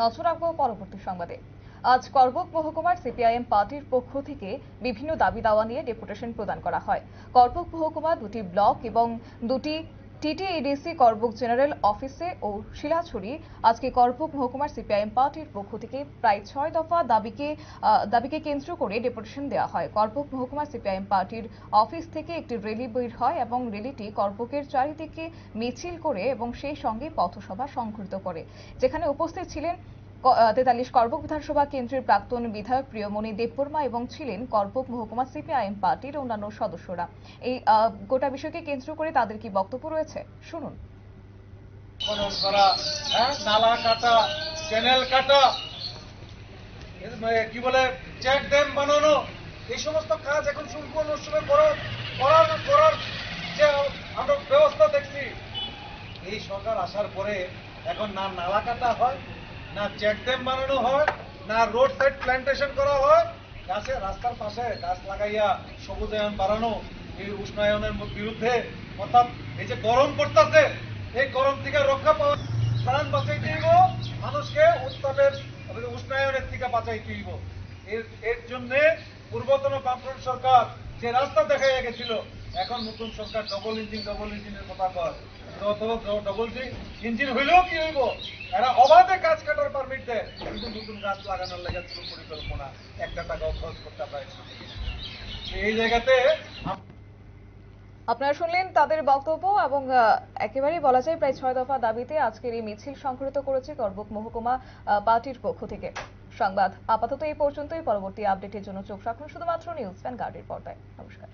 নজর রাখব পরবর্তী সংবাদে। আজ করবক মহকুমার সিপিআইএম পার্টির পক্ষ থেকে বিভিন্ন দাবি দাওয়া নিয়ে ডেপুটেশন প্রদান করা হয়। করবক মহকুমা দুটি ব্লক এবং দুটি টিটিএডিসি করবুক জেনারেল অফিসে ও শিলাছড়ি। আজকে করবুক মহকুমার সিপিআইএম পার্টির পক্ষ থেকে প্রায় ছয় দফা দাবিকে দাবিকে কেন্দ্র করে ডেপুটেশন দেওয়া হয়। করবুক মহকুমার সিপিআইএম পার্টির অফিস থেকে একটি রেলি বের হয় এবং রেলিটি করবুকের চারিদিকে মিছিল করে এবং সেই সঙ্গে পথসভা সংঘটিত করে। যেখানে উপস্থিত ছিলেন তেতাল্লিশ করবক বিধানসভা কেন্দ্রের প্রাক্তন বিধায়ক প্রিয়মণি দেববর্মা এবং ছিলেন করবক মহকুমা সিপিআইএম পার্টির অন্যান্য সদস্যরা। এই গোটা বিষয়কে কেন্দ্র করে তাদের কি বক্তব্য রয়েছে? শুনুন। হ্যাঁ? মানে কি বলে, চেক ড্যাম বানানো, এই সমস্ত কাজ এখন সম্পূর্ণ সময় করার করার যে আমরা ব্যবস্থা দেখছি। এই সরকার আসার পরে এখন না নালা কাটা হয় না চেক ড্যাম বানানো হয়, না রোড সাইড প্ল্যান্টেশন করা হয়, গাছে রাস্তার পাশে গাছ লাগাইয়া সবুজায়ন বাড়ানো, এই উষ্ণায়নের বিরুদ্ধে। অর্থাৎ এই যে গরম পড়তেছে, এই গরম থেকে রক্ষা পাওয়া প্রাণ বাঁচাইতে হইব, মানুষকে উত্তাপের উষ্ণায়নের থেকে বাঁচাইতে হইব। এর এর জন্য পূর্বতন বামফ্রন্ট সরকার যে রাস্তা দেখাইয়া গেছিল এখন নতুন সরকার ডবল ইঞ্জিন ডবল ইঞ্জিনের কথা কয়। ডবল ইঞ্জিন হইলেও কি হইব? এরা অবাধে গাছ কাটার পারমিট দেয়। কিন্তু নতুন গাছ লাগানোর লেগে কোনো পরিকল্পনা, একটা টাকাও খরচ করতে পারছে না। এই জায়গাতে আপনারা শুনলেন তাদের বক্তব্য এবং একেবারেই বলা যায় প্রায় ছয় দফা দাবিতে আজকের এই মিছিল সংঘটিত করেছে করবুক মহকুমা পার্টির পক্ষ থেকে। সংবাদ আপাতত এই পর্যন্তই। পরবর্তী আপডেটের জন্য চোখ রাখুন শুধুমাত্র নিউজ ভ্যান গার্ডের পর্দায়। নমস্কার।